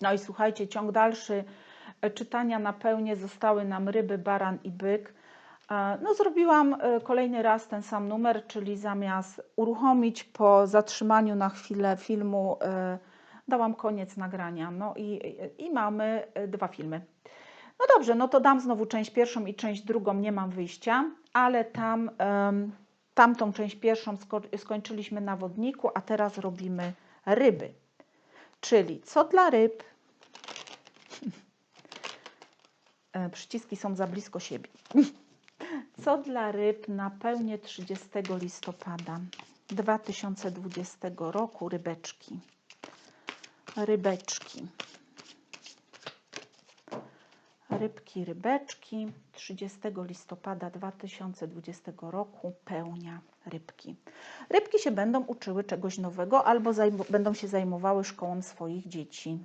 No i słuchajcie, ciąg dalszy e, czytania na pełnie zostały nam ryby, baran i byk. E, No, zrobiłam e, kolejny raz ten sam numer, czyli zamiast uruchomić po zatrzymaniu na chwilę filmu, dałam koniec nagrania. No i, i mamy dwa filmy. No dobrze, no to dam znowu część pierwszą i część drugą, nie mam wyjścia, ale tam tamtą część pierwszą sko- skończyliśmy na wodniku, a teraz robimy ryby. Czyli co dla ryb? E, Przyciski są za blisko siebie. Co dla ryb na pełnię 30 listopada 2020 roku rybeczki. Rybeczki. Rybki, rybeczki. 30 listopada 2020 roku pełnia rybki. Rybki się będą uczyły czegoś nowego albo będą się zajmowały szkołą swoich dzieci.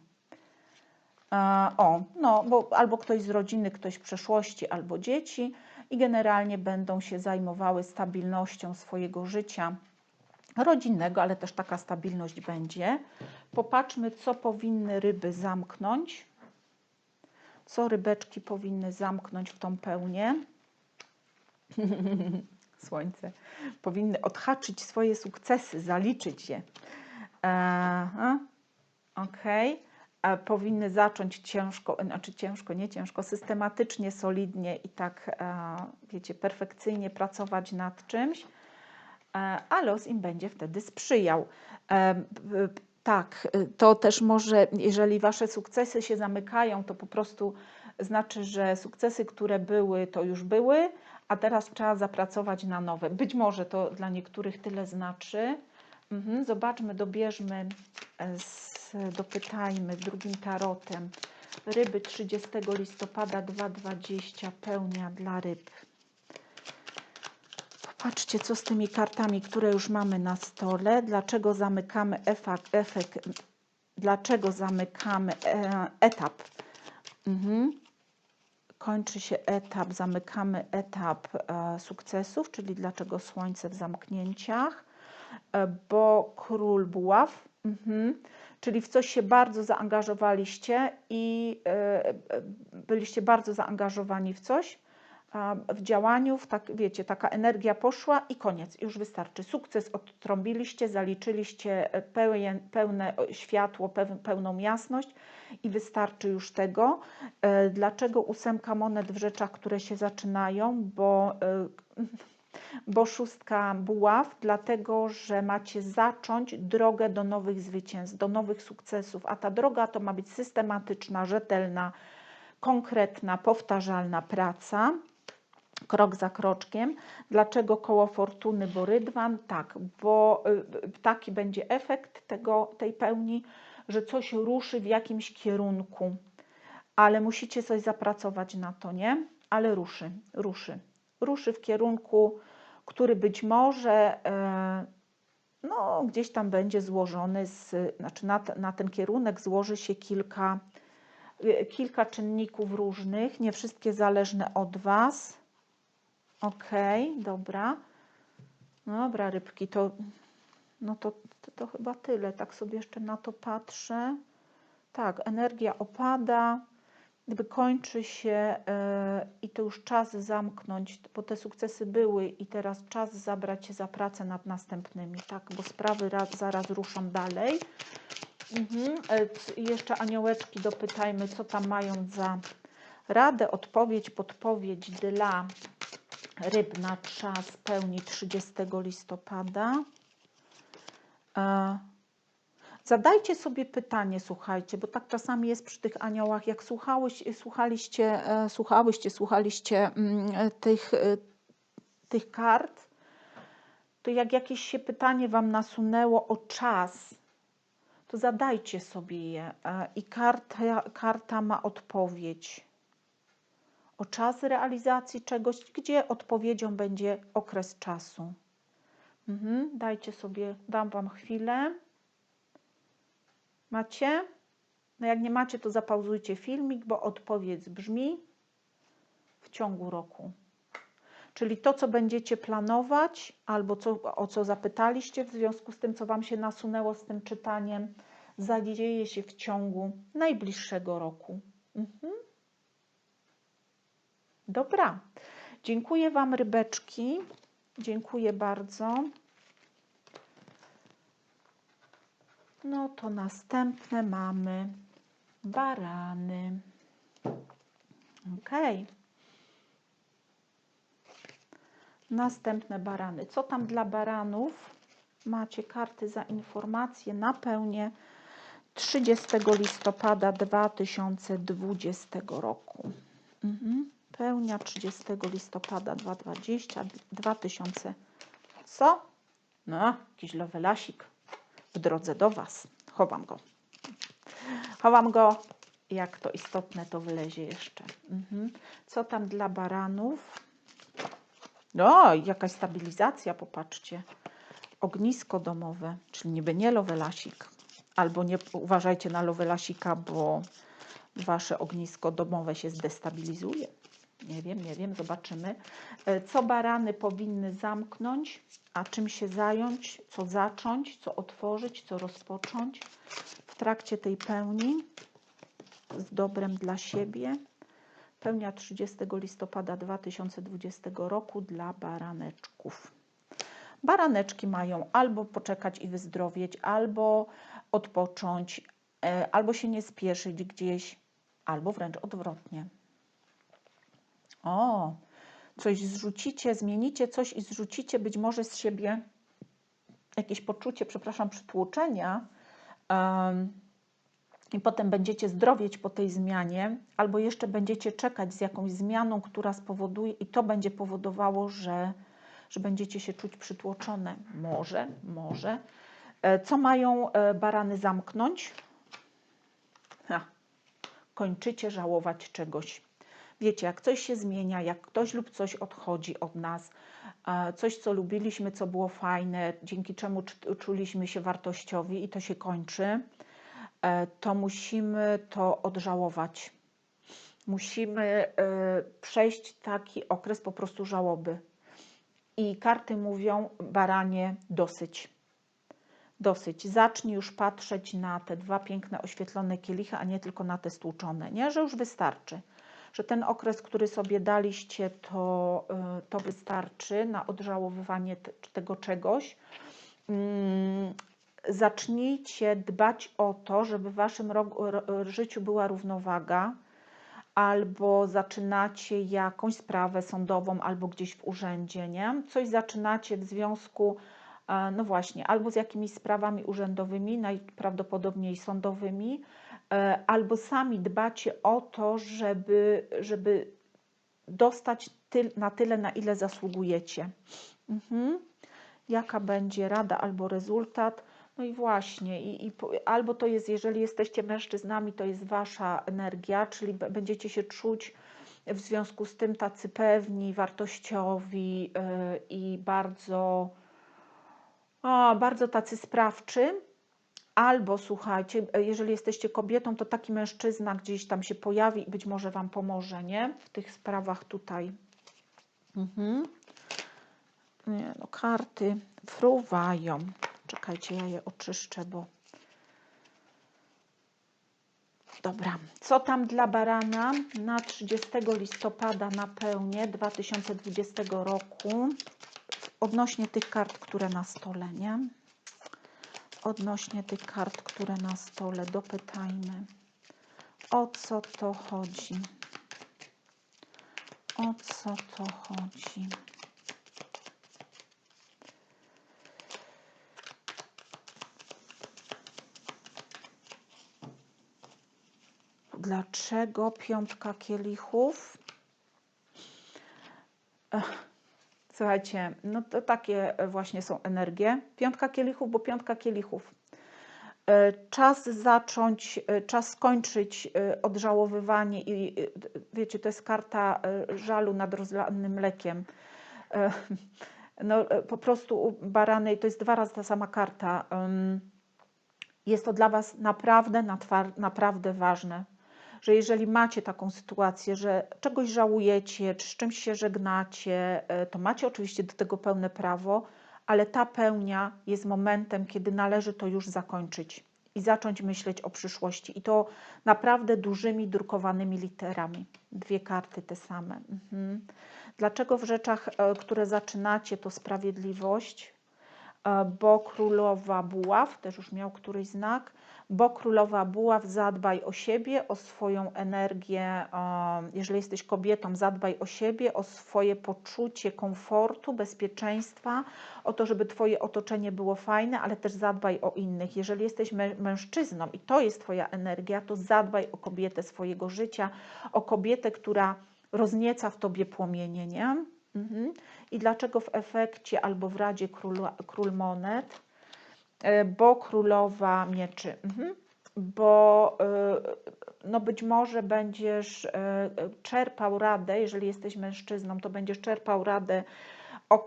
E, O, no, bo albo ktoś z rodziny, ktoś w przeszłości, albo dzieci i generalnie będą się zajmowały stabilnością swojego życia rodzinnego, ale też taka stabilność będzie. Popatrzmy, co powinny ryby zamknąć. Co rybeczki powinny zamknąć w tą pełnię? Słońce. Powinny odhaczyć swoje sukcesy, zaliczyć je. Aha. Okej. A Powinny zacząć ciężko, znaczy ciężko, nie ciężko, systematycznie, solidnie i tak, e, wiecie, perfekcyjnie pracować nad czymś, e, a los im będzie wtedy sprzyjał. Tak, y, to też może, jeżeli wasze sukcesy się zamykają, to po prostu znaczy, że sukcesy, które były, to już były, a teraz trzeba zapracować na nowe. Być może to dla niektórych tyle znaczy. Mhm, zobaczmy, dobierzmy, e, z, dopytajmy drugim tarotem. Ryby 30 listopada 2,20 pełnia dla ryb. Popatrzcie, co z tymi kartami, które już mamy na stole. Dlaczego zamykamy efekt, efekt dlaczego zamykamy e, etap? Mhm. Kończy się etap, zamykamy etap e, sukcesów, czyli dlaczego słońce w zamknięciach, e, bo król buław, mhm. czyli w coś się bardzo zaangażowaliście i e, e, byliście bardzo zaangażowani w coś, w działaniu, w tak, wiecie, taka energia poszła i koniec, już wystarczy. Sukces odtrąbiliście, zaliczyliście e, pełne światło, peł- pełną jasność i wystarczy już tego. E, Dlaczego ósemka monet w rzeczach, które się zaczynają? Bo, e, bo szóstka buław, dlatego że macie zacząć drogę do nowych zwycięstw, do nowych sukcesów, a ta droga to ma być systematyczna, rzetelna, konkretna, powtarzalna praca krok za kroczkiem. Dlaczego koło fortuny, bo rydwan? Tak, bo y, taki będzie efekt tego, tej pełni, że coś ruszy w jakimś kierunku, ale musicie coś zapracować na to, nie? Ale ruszy, ruszy. Ruszy w kierunku, który być może e, no, gdzieś tam będzie złożony, z, znaczy na, na ten kierunek złoży się kilka, y, kilka czynników różnych, nie wszystkie zależne od Was. Okej, dobra. No Dobra, rybki, to, no to, to, chyba tyle. Tak sobie jeszcze na to patrzę. Tak, energia opada, gdyby kończy się e, i to już czas zamknąć, bo te sukcesy były i teraz czas zabrać się za pracę nad następnymi, tak, bo sprawy raz, zaraz ruszam dalej. Mhm. e, Jeszcze aniołeczki dopytajmy, co tam mają za radę, odpowiedź, podpowiedź dla ryb na czas pełni 30 listopada. E, Zadajcie sobie pytanie, słuchajcie, bo tak czasami jest przy tych aniołach, jak słuchałeś, słuchaliście, e, słuchałyście, słuchaliście mm, tych, e, tych kart, to jak jakieś się pytanie Wam nasunęło o czas, to zadajcie sobie je i karta, karta ma odpowiedź o czas realizacji czegoś, gdzie odpowiedzią będzie okres czasu. Mhm, dajcie sobie, dam Wam chwilę. Macie? No jak nie macie, to zapauzujcie filmik, bo odpowiedź brzmi w ciągu roku. Czyli to, co będziecie planować, albo co, o co zapytaliście w związku z tym, co Wam się nasunęło z tym czytaniem, zadzieje się w ciągu najbliższego roku. Mhm. Dobra. Dziękuję Wam, rybeczki. Dziękuję bardzo. No to następne mamy barany. Ok. Następne barany. Co tam dla baranów? Macie karty za informacje na pełnię 30 listopada 2020 roku. Mhm. Pełnia 30 listopada 2020, 2000. Co? No, jakiś lowelasik w drodze do Was. Chowam go. Chowam go. Jak to istotne, to wylezie jeszcze. Mhm. Co tam dla baranów? No, jakaś stabilizacja, popatrzcie. Ognisko domowe, czyli niby nie lowelasik. Albo nie uważajcie na lowelasika, bo wasze ognisko domowe się zdestabilizuje. Nie wiem, nie wiem, zobaczymy. E, co barany powinny zamknąć, a czym się zająć, co zacząć, co otworzyć, co rozpocząć w trakcie tej pełni z dobrem dla siebie. Pełnia 30 listopada 2020 roku dla baraneczków. Baraneczki mają albo poczekać i wyzdrowieć, albo odpocząć, e, albo się nie spieszyć gdzieś, albo wręcz odwrotnie. O, coś zrzucicie, zmienicie coś i zrzucicie być może z siebie jakieś poczucie, przepraszam, przytłoczenia. Um, i potem będziecie zdrowieć po tej zmianie, albo jeszcze będziecie czekać z jakąś zmianą, która spowoduje, i to będzie powodowało, że, że będziecie się czuć przytłoczone. Może, może. E, co mają e, barany zamknąć? Ha. Kończycie żałować czegoś. Wiecie, jak coś się zmienia, jak ktoś lub coś odchodzi od nas, coś, co lubiliśmy, co było fajne, dzięki czemu czuliśmy się wartościowi i to się kończy, E, to musimy to odżałować. Musimy e, przejść taki okres po prostu żałoby. I karty mówią, baranie, dosyć. Dosyć. Zacznij już patrzeć na te dwa piękne oświetlone kielichy, a nie tylko na te stłuczone. Nie, że już wystarczy. Że ten okres, który sobie daliście, to, e, to wystarczy na odżałowywanie tego czegoś. Mm, zacznijcie dbać o to, żeby w waszym życiu była równowaga, albo zaczynacie jakąś sprawę sądową, albo gdzieś w urzędzie, nie? Coś zaczynacie w związku, e, no właśnie, albo z jakimiś sprawami urzędowymi, najprawdopodobniej sądowymi, albo sami dbacie o to, żeby, żeby dostać ty, na tyle, na ile zasługujecie. Mhm. Jaka będzie rada albo rezultat? No i właśnie, i, i, albo to jest, jeżeli jesteście mężczyznami, to jest wasza energia, czyli będziecie się czuć w związku z tym tacy pewni, wartościowi yy, i bardzo, o, bardzo tacy sprawczy. Albo słuchajcie, jeżeli jesteście kobietą, to taki mężczyzna gdzieś tam się pojawi i być może Wam pomoże, nie? W tych sprawach tutaj. Mhm. Nie, no, karty fruwają. Czekajcie, ja je oczyszczę, bo... Dobra, co tam dla barana na 30 listopada na pełnię 2020 roku odnośnie tych kart, które na stole, nie? Odnośnie tych kart, które na stole, dopytajmy. O co to chodzi? O co to chodzi? Dlaczego piątka kielichów? Słuchajcie, no to takie właśnie są energie. Piątka kielichów, bo piątka kielichów. E, czas zacząć, e, czas skończyć e, odżałowywanie i wiecie, to jest karta żalu nad rozlanym mlekiem. No po prostu u barany, to jest dwa razy ta sama karta. Jest to dla Was naprawdę, naprawdę ważne że jeżeli macie taką sytuację, że czegoś żałujecie, czy z czymś się żegnacie, e, to macie oczywiście do tego pełne prawo, ale ta pełnia jest momentem, kiedy należy to już zakończyć i zacząć myśleć o przyszłości. I to naprawdę dużymi, drukowanymi literami. Dwie karty te same. Mhm. Dlaczego w rzeczach, e, które zaczynacie, to sprawiedliwość? E, bo królowa buław, też już miał któryś znak, bo królowa buław zadbaj o siebie, o swoją energię. Jeżeli jesteś kobietą, zadbaj o siebie, o swoje poczucie komfortu, bezpieczeństwa, o to, żeby Twoje otoczenie było fajne, ale też zadbaj o innych. Jeżeli jesteś mężczyzną i to jest Twoja energia, to zadbaj o kobietę swojego życia, o kobietę, która roznieca w Tobie płomienie, nie? Mhm. I dlaczego w efekcie albo w Radzie Król, Król Monet? E, bo królowa mieczy. Mhm. Bo e, no być może będziesz e, czerpał radę, jeżeli jesteś mężczyzną, to będziesz czerpał radę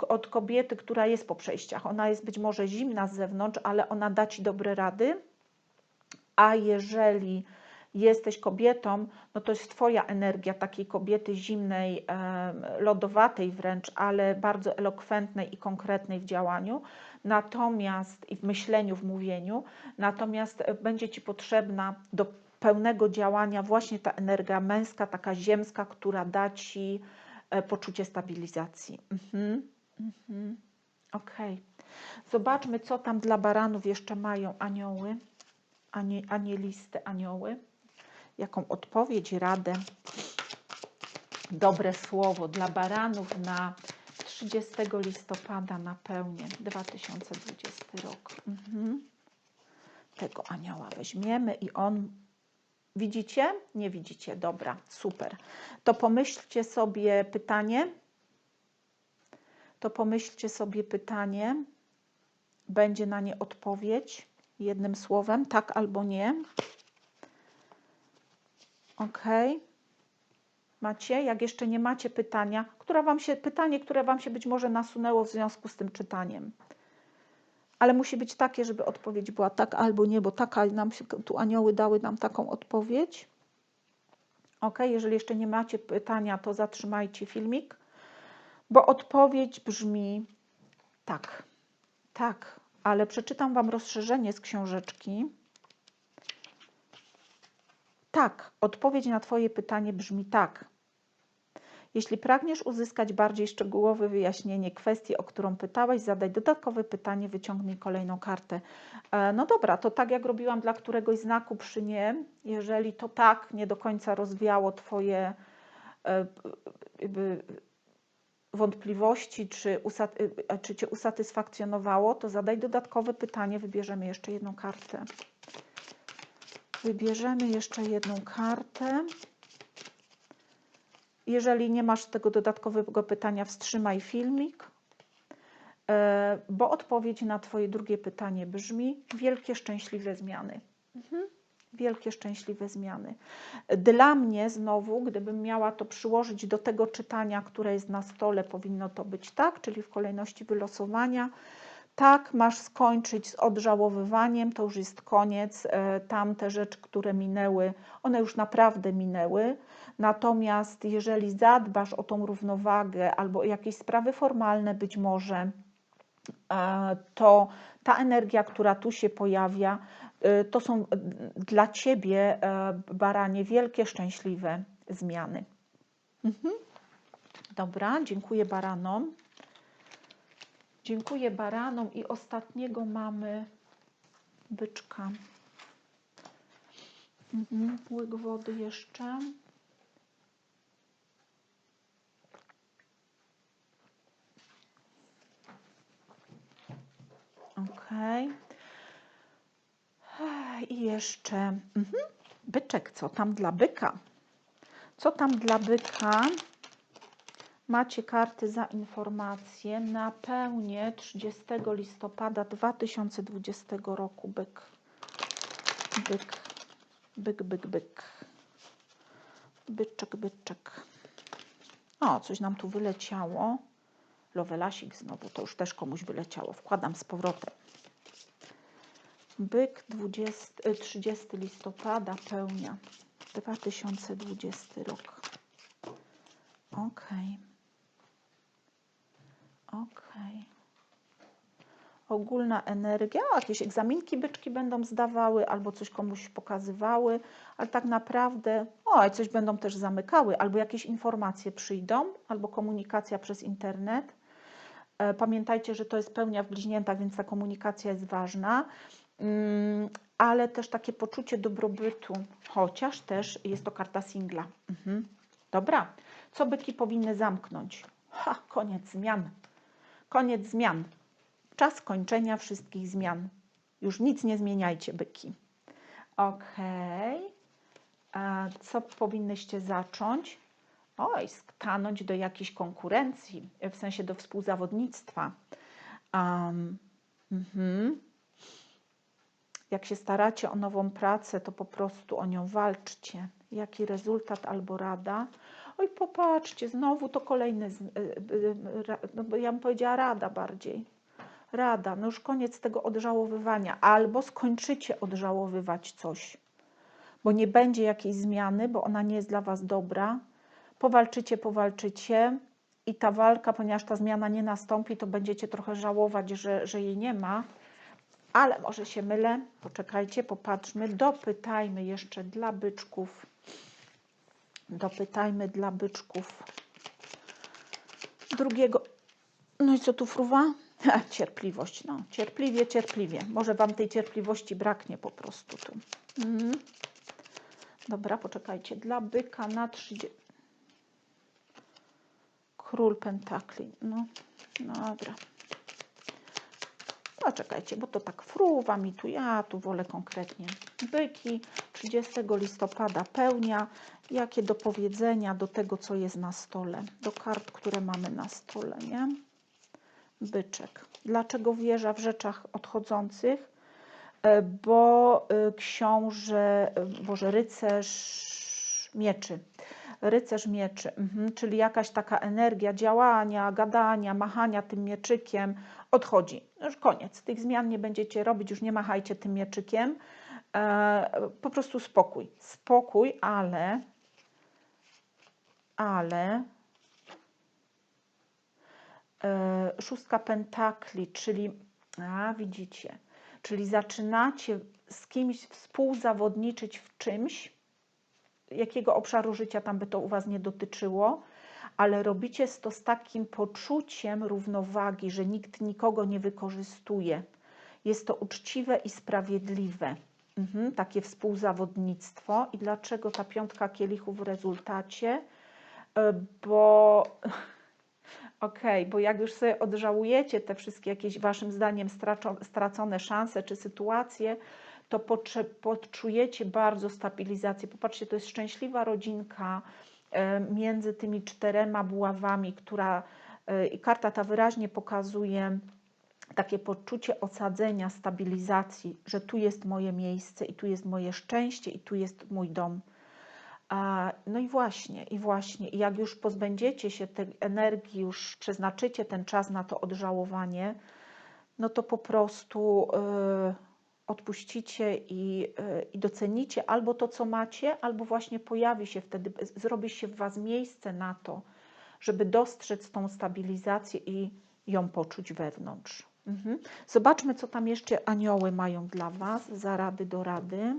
od kobiety, która jest po przejściach. Ona jest być może zimna z zewnątrz, ale ona da ci dobre rady. A jeżeli jesteś kobietą, no to jest Twoja energia takiej kobiety zimnej, lodowatej wręcz, ale bardzo elokwentnej i konkretnej w działaniu, natomiast i w myśleniu, w mówieniu, natomiast e, będzie Ci potrzebna do pełnego działania właśnie ta energia męska, taka ziemska, która da Ci e, poczucie stabilizacji. Mhm. Mhm. Ok. Zobaczmy, co tam dla baranów jeszcze mają anioły, anie, anielisty, anioły jaką odpowiedź, radę, dobre słowo dla baranów na 30 listopada na pełnię 2020 rok. Mhm. Tego anioła weźmiemy i on. Widzicie? Nie widzicie? Dobra, super. To pomyślcie sobie pytanie. To pomyślcie sobie pytanie. Będzie na nie odpowiedź jednym słowem, tak albo nie. Ok. Macie? Jak jeszcze nie macie pytania, która wam się, pytanie, które Wam się być może nasunęło w związku z tym czytaniem. Ale musi być takie, żeby odpowiedź była tak albo nie, bo taka nam się, tu anioły dały nam taką odpowiedź. Ok, jeżeli jeszcze nie macie pytania, to zatrzymajcie filmik, bo odpowiedź brzmi tak, tak, ale przeczytam Wam rozszerzenie z książeczki. Tak, odpowiedź na Twoje pytanie brzmi tak. Jeśli pragniesz uzyskać bardziej szczegółowe wyjaśnienie kwestii, o którą pytałeś, zadaj dodatkowe pytanie, wyciągnij kolejną kartę. E, no dobra, to tak jak robiłam dla któregoś znaku przy nie, jeżeli to tak nie do końca rozwiało Twoje e, wątpliwości, czy, e, czy Cię usatysfakcjonowało, to zadaj dodatkowe pytanie, wybierzemy jeszcze jedną kartę. Wybierzemy jeszcze jedną kartę. Jeżeli nie masz tego dodatkowego pytania, wstrzymaj filmik, e, bo odpowiedź na Twoje drugie pytanie brzmi: wielkie szczęśliwe zmiany. Mhm. Wielkie szczęśliwe zmiany. Dla mnie znowu, gdybym miała to przyłożyć do tego czytania, które jest na stole, powinno to być tak, czyli w kolejności wylosowania. Tak, masz skończyć z odżałowywaniem, to już jest koniec. E, tamte rzeczy, które minęły, one już naprawdę minęły. Natomiast jeżeli zadbasz o tą równowagę albo jakieś sprawy formalne, być może, e, to ta energia, która tu się pojawia, e, to są dla ciebie, baranie, wielkie, szczęśliwe zmiany. Mhm. Dobra, dziękuję baranom. Dziękuję baranom i ostatniego mamy byczka. Mhm, łyk wody jeszcze. Ok. I jeszcze mhm, byczek. Co tam dla byka? Co tam dla byka? Macie karty za informację na pełnię 30 listopada 2020 roku. Byk, byk, byk, byk, byk. Byczek, byczek. O, coś nam tu wyleciało. Lowelasik znowu, to już też komuś wyleciało. Wkładam z powrotem. Byk 20, 30 listopada pełnia 2020 rok. Ok. Ok. ogólna energia, jakieś egzaminki byczki będą zdawały, albo coś komuś pokazywały, ale tak naprawdę, o, coś będą też zamykały, albo jakieś informacje przyjdą, albo komunikacja przez internet. E, Pamiętajcie, że to jest pełnia w bliźniętach, więc ta komunikacja jest ważna, Mm, ale też takie poczucie dobrobytu, chociaż też jest to karta singla. Mhm. Dobra, co byki powinny zamknąć? Ha, koniec zmian. Koniec zmian. Czas kończenia wszystkich zmian. Już nic nie zmieniajcie, byki. Okej. Co powinnyście zacząć? Oj, stanąć do jakiejś konkurencji, w sensie do współzawodnictwa. Um, mhm. Jak się staracie o nową pracę, to po prostu o nią walczcie. Jaki rezultat albo rada? Oj, popatrzcie, znowu to kolejny, y, ra- no bo ja bym powiedziała rada bardziej. Rada, no już koniec tego odżałowywania. Albo skończycie odżałowywać coś, bo nie będzie jakiejś zmiany, bo ona nie jest dla Was dobra. Powalczycie, powalczycie i ta walka, ponieważ ta zmiana nie nastąpi, to będziecie trochę żałować, że, że jej nie ma. Ale może się mylę. Poczekajcie, popatrzmy. Dopytajmy jeszcze dla byczków. Dopytajmy dla byczków drugiego. No i co tu fruwa? Cierpliwość, no. Cierpliwie, cierpliwie. Może Wam tej cierpliwości braknie po prostu tu. Mhm. Dobra, poczekajcie. Dla byka na 30. Król pentakli. No dobra. No czekajcie, bo to tak fruwa mi tu, ja tu wolę konkretnie. Byki, 30 listopada pełnia. Jakie do powiedzenia do tego, co jest na stole, do kart, które mamy na stole, nie? Byczek. Dlaczego wieża w rzeczach odchodzących? E, Bo y, książę, y, Boże, rycerz mieczy. Rycerz mieczy, mhm, czyli jakaś taka energia działania, gadania, machania tym mieczykiem odchodzi. Już koniec. Tych zmian nie będziecie robić, już nie machajcie tym mieczykiem. E, po prostu spokój. Spokój, ale ale e, szóstka pentakli, czyli a widzicie, czyli zaczynacie z kimś współzawodniczyć w czymś, jakiego obszaru życia tam by to u Was nie dotyczyło, ale robicie to z takim poczuciem równowagi, że nikt nikogo nie wykorzystuje. Jest to uczciwe i sprawiedliwe. Mhm, takie współzawodnictwo. I dlaczego ta piątka kielichów w rezultacie? E, Bo Okej, bo jak już sobie odżałujecie te wszystkie jakieś waszym zdaniem stracone szanse czy sytuacje, to poczujecie bardzo stabilizację. Popatrzcie, to jest szczęśliwa rodzinka e, między tymi czterema buławami, która e, i karta ta wyraźnie pokazuje takie poczucie osadzenia, stabilizacji, że tu jest moje miejsce i tu jest moje szczęście i tu jest mój dom. No i właśnie, i właśnie, i jak już pozbędziecie się tej energii, już przeznaczycie ten czas na to odżałowanie, no to po prostu y, odpuścicie i, y, i docenicie albo to, co macie, albo właśnie pojawi się wtedy, zrobi się w Was miejsce na to, żeby dostrzec tą stabilizację i ją poczuć wewnątrz. Mhm. Zobaczmy, co tam jeszcze anioły mają dla Was za rady do rady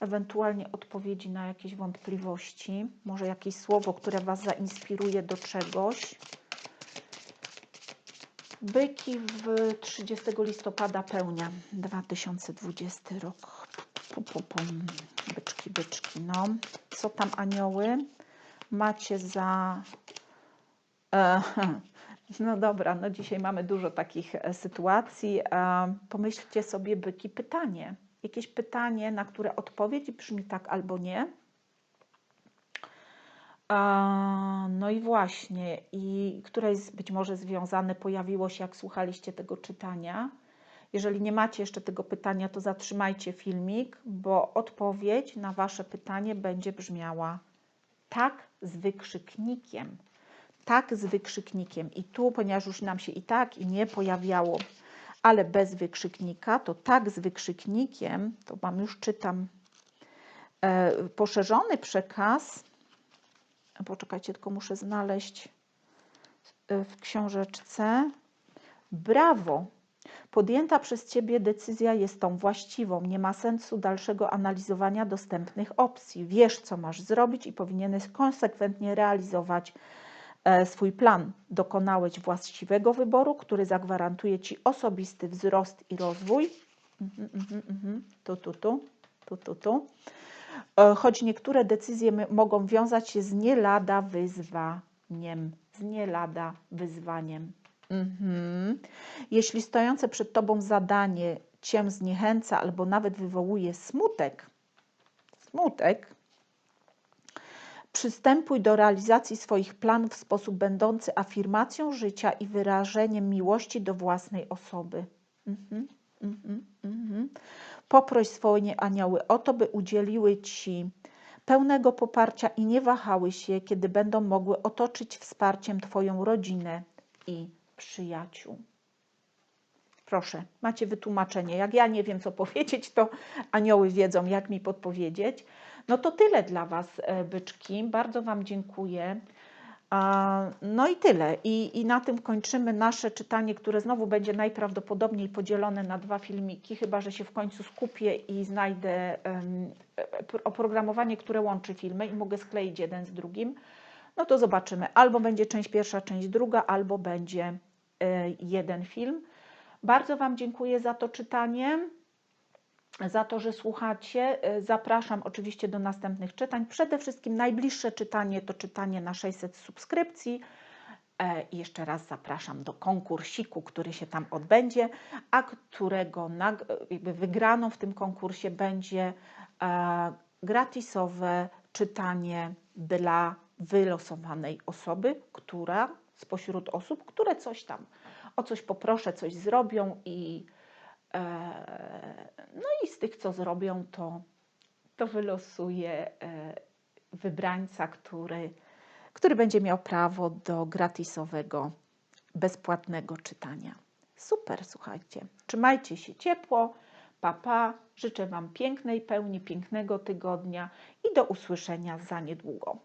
ewentualnie odpowiedzi na jakieś wątpliwości, może jakieś słowo, które Was zainspiruje do czegoś. Byki w 30 listopada pełnia 2020 rok. Pum, pum, pum. Byczki, byczki, no. Co tam anioły macie za... E, no dobra, no dzisiaj mamy dużo takich e, sytuacji. E, pomyślcie sobie, byki, pytanie jakieś pytanie, na które odpowiedź brzmi tak albo nie. A, No i właśnie, i które jest być może związane, pojawiło się, jak słuchaliście tego czytania. Jeżeli nie macie jeszcze tego pytania, to zatrzymajcie filmik, bo odpowiedź na Wasze pytanie będzie brzmiała tak z wykrzyknikiem. Tak z wykrzyknikiem. I tu, ponieważ już nam się i tak, i nie pojawiało ale bez wykrzyknika, to tak z wykrzyknikiem, to Wam już czytam, e, poszerzony przekaz, poczekajcie, tylko muszę znaleźć e, w książeczce, brawo, Podjęta przez Ciebie decyzja jest tą właściwą. Nie ma sensu dalszego analizowania dostępnych opcji. Wiesz, co masz zrobić i powinieneś konsekwentnie realizować e, swój plan. Dokonałeś właściwego wyboru, który zagwarantuje Ci osobisty wzrost i rozwój. Mhm, mhm, mhm. Tu, tu, tu, tu, tu, tu. E, choć niektóre decyzje mogą wiązać się z nie lada wyzwaniem. Z nie lada wyzwaniem. Mhm. Jeśli stojące przed Tobą zadanie Cię zniechęca albo nawet wywołuje smutek, smutek, przystępuj do realizacji swoich planów w sposób będący afirmacją życia i wyrażeniem miłości do własnej osoby. Mhm. Mhm. Mhm. Poproś swoje anioły o to, by udzieliły Ci pełnego poparcia i nie wahały się, kiedy będą mogły otoczyć wsparciem Twoją rodzinę i przyjaciół. Proszę, macie wytłumaczenie. Jak ja nie wiem, co powiedzieć, to anioły wiedzą, jak mi podpowiedzieć. No to tyle dla Was, e, byczki. Bardzo Wam dziękuję. No i tyle. I, I na tym kończymy nasze czytanie, które znowu będzie najprawdopodobniej podzielone na dwa filmiki, chyba że się w końcu skupię i znajdę um, oprogramowanie, które łączy filmy i mogę skleić jeden z drugim. No to zobaczymy. Albo będzie część pierwsza, część druga, albo będzie y, jeden film. Bardzo Wam dziękuję za to czytanie za to, że słuchacie. E, zapraszam oczywiście do następnych czytań. Przede wszystkim najbliższe czytanie to czytanie na 600 subskrypcji. E, I jeszcze raz zapraszam do konkursiku, który się tam odbędzie, a którego jakby wygraną w tym konkursie będzie e, gratisowe czytanie dla wylosowanej osoby, która spośród osób, które coś tam o coś poproszę, coś zrobią i no i z tych, co zrobią, to, to wylosuje wybrańca, który, który będzie miał prawo do gratisowego, bezpłatnego czytania. Super, słuchajcie. Trzymajcie się ciepło. Papa, pa. życzę Wam pięknej pełni, pięknego tygodnia i do usłyszenia za niedługo.